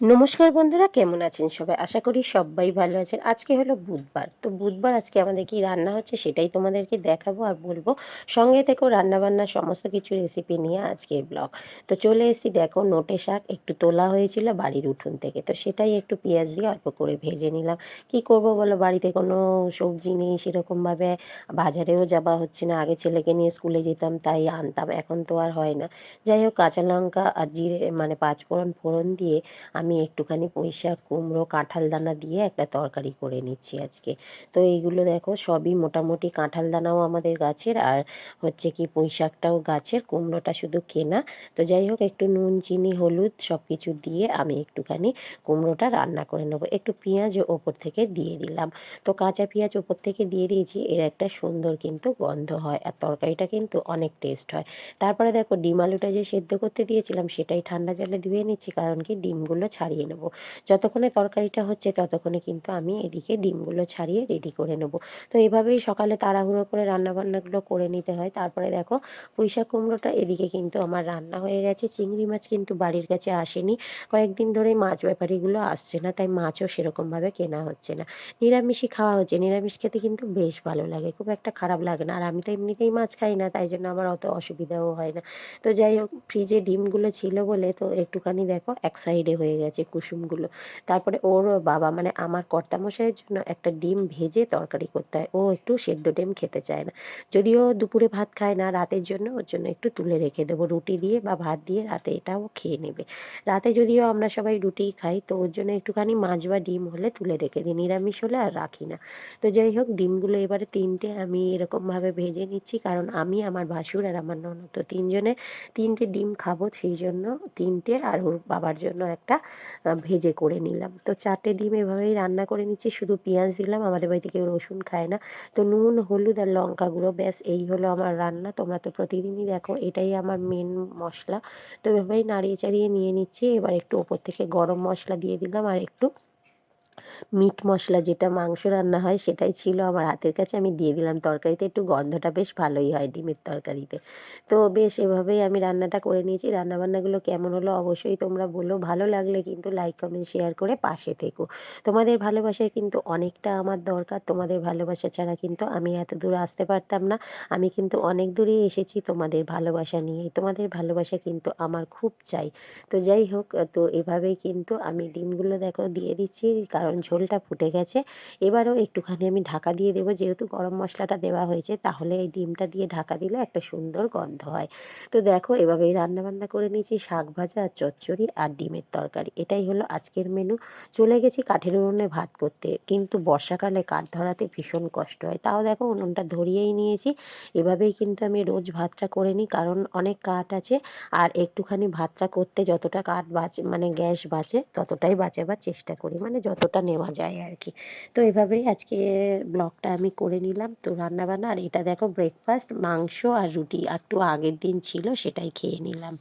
নমস্কার বন্ধুরা, কেমন আছেন সবাই? আশা করি সবাই ভালো আছেন। আজকে হলো বুধবার। তো বুধবার আজকে আমাদের কি রান্না হচ্ছে সেটাই তোমাদেরকে দেখাবো আর বলব। সঙ্গে থেকেও রান্নাবান্নার সমস্ত কিছু রেসিপি নিয়ে আজকের ব্লগ তো চলে এসেছি, দেখো নোটে শাক একটু তোলা হয়েছিল বাড়ির উঠোন থেকে। তো সেটাই একটু পেঁয়াজ দিয়ে অল্প করে ভেজে নিলাম। কি করব বলো, বাড়িতে কোনো সবজি নেই সেরকমভাবে। বাজারেও যাওয়া হচ্ছে না। আগে ছেলেকে নিয়ে স্কুলে যেতাম, তাই আনতাম। এখন তো আর হয় না। যাই হোক, কাঁচা লঙ্কা আর জিরে মানে পাঁচফোড়ন ফোড়ন দিয়ে আমি একটুখানি পুঁই শাক কুমড়ো, কাঁঠাল দানা দিয়ে একটা তরকারি করে নিচ্ছি আজকে। তো এইগুলো দেখো সবই মোটামুটি কাঁঠাল দানাও আমাদের গাছের আর হচ্ছে কি পুঁই শাকটাও গাছের, কুমড়োটা শুধু কেনা। তো যাই হোক একটু নুন, চিনি, হলুদ সব কিছু দিয়ে আমি একটুখানি কুমড়োটা রান্না করে নেব। একটু পেঁয়াজ ওপর থেকে দিয়ে দিলাম। তো কাঁচা পেঁয়াজ ওপর থেকে দিয়ে দিয়েছি, এর একটা সুন্দর কিন্তু গন্ধ হয় আর তরকারিটা কিন্তু অনেক টেস্ট হয়। তারপরে দেখো ডিম আলুটা যে সেদ্ধ করতে দিয়েছিলাম সেটাই ঠান্ডা জলে ধুয়ে নিচ্ছি, কারণ কি ডিমগুলো ছাড়িয়ে নেব। যতক্ষণে তরকারিটা হচ্ছে ততক্ষণে কিন্তু আমি এদিকে ডিমগুলো ছাড়িয়ে রেডি করে নেব। তো এভাবেই সকালে তাড়াহুড়ো করে রান্নাবান্নাগুলো করে নিতে হয়। তারপরে দেখো পুঁইশাক কুমড়োটা এদিকে কিন্তু আমার রান্না হয়ে গেছে। চিংড়ি মাছ কিন্তু বাড়ির কাছে আসেনি। কয়েকদিন ধরে মাছ ব্যাপারীগুলো আসছে না, তাই মাছও সেরকমভাবে কেনা হচ্ছে না। নিরামিষই খাওয়া হচ্ছে। নিরামিষ খেতে কিন্তু বেশ ভালো লাগে, খুব একটা খারাপ লাগে না। আর আমি তো এমনিতেই মাছ খাই না, তাই জন্য আমার অত অসুবিধাও হয় না। তো যাই হোক ফ্রিজে ডিমগুলো ছিল বলে তো একটুখানি দেখো এক সাইডে হয়ে গেছে। কুসুমগুলো। তারপরে ওর বাবা মানে আমার কর্তামশাইয়ের জন্য একটা ডিম ভেজে তরকারি করতে হয়। ও একটু সেদ্ধ ডিম খেতে চায় না। যদিও দুপুরে ভাত খায় না রাতের জন্য, ওর জন্য একটু তুলে রেখে দেবো। রুটি দিয়ে বা ভাত দিয়ে রাতে এটাও খেয়ে নেবে। রাতে যদিও আমরা সবাই রুটিই খাই, তো ওর জন্য একটুখানি মাছ বা ডিম হলে তুলে রেখে দিই। নিরামিষ হলে আর রাখি না। তো যাই হোক, ডিমগুলো এবারে তিনটে আমি এরকমভাবে ভেজে নিচ্ছি। কারণ আমি, আমার ভাসুর আর আমার ননদ, তো তিনজনে তিনটে ডিম খাব। সেই জন্য তিনটে আর ওর বাবার জন্য একটা ভেজে করে নিলাম। তো চারটে ডিম এভাবেই রান্না করে নিচ্ছি, শুধু পেঁয়াজ দিলাম, আমাদের বাড়িতে কেউ রসুন খায় না। তো নুন, হলুদ আর লঙ্কা গুঁড়ো, ব্যাস, এই হলো আমার রান্না। তোমরা তো প্রতিদিনই দেখো, এটাই আমার মেন মশলা। তো এভাবেই নাড়িয়ে চাড়িয়ে নিয়ে নিচ্ছি, এবার একটু ওপর থেকে গরম মশলা দিয়ে দিলাম, আর একটু মিট মশলা যেটা মাংস রান্না হয় সেটাই ছিল আমার হাতের কাছে, আমি দিয়ে দিলাম তরকারিতে। একটু গন্ধটা বেশ ভালোই হয় ডিমের তরকারিতে। তো বেশ এভাবেই আমি রান্নাটা করে নিয়েছি। রান্নাবান্নাগুলো কেমন হলো অবশ্যই তোমরা বলো। ভালো লাগলে কিন্তু লাইক, কমেন্ট, শেয়ার করে পাশে থেকো। তোমাদের ভালোবাসায় কিন্তু অনেকটা আমার দরকার। তোমাদের ভালোবাসা ছাড়া কিন্তু আমি এত দূর আসতে পারতাম না। আমি কিন্তু অনেক দূরেই এসেছি তোমাদের ভালোবাসা নিয়ে। তোমাদের ভালোবাসা কিন্তু আমার খুব চাই। তো যাই হোক, তো এভাবেই কিন্তু আমি ডিমগুলো দেখো দিয়ে দিচ্ছি। কারণ ঝোলটা ফুটে গেছে। এবারও একটুখানি আমি ঢাকা দিয়ে দেবো। যেহেতু গরম মশলাটা দেওয়া হয়েছে, তাহলে এই ডিমটা দিয়ে ঢাকা দিলে একটা সুন্দর গন্ধ হয়। তো দেখো, এভাবেই রান্নাবান্না করে নিয়েছি, শাক ভাজা, আর চচ্চড়ি, আর ডিমের তরকারি। এটাই হলো আজকের মেনু চলে গেছি কাঠের উনুনে ভাত করতে। কিন্তু বর্ষাকালে কাঠ ধরাতে ভীষণ কষ্ট হয়। তাও দেখো, উনুনটা ধরিয়েই নিয়েছি। এভাবেই কিন্তু আমি রোজ ভাতটা করে নিই, কারণ অনেক কাঠ আছে। আর একটুখানি ভাতটা করতে যতটা কাঠ বাঁচে মানে গ্যাস বাঁচে, ততটাই বাঁচাবার চেষ্টা করি। মানে যতটা নেওয়া যায় আর কি তো এভাবেই আজকে ব্লগটা আমি করে নিলাম। তো রান্নাবান্না, আর এটা দেখো ব্রেকফাস্ট মাংস আর রুটি। একটু আগের দিন ছিল, সেটাই খেয়ে নিলাম।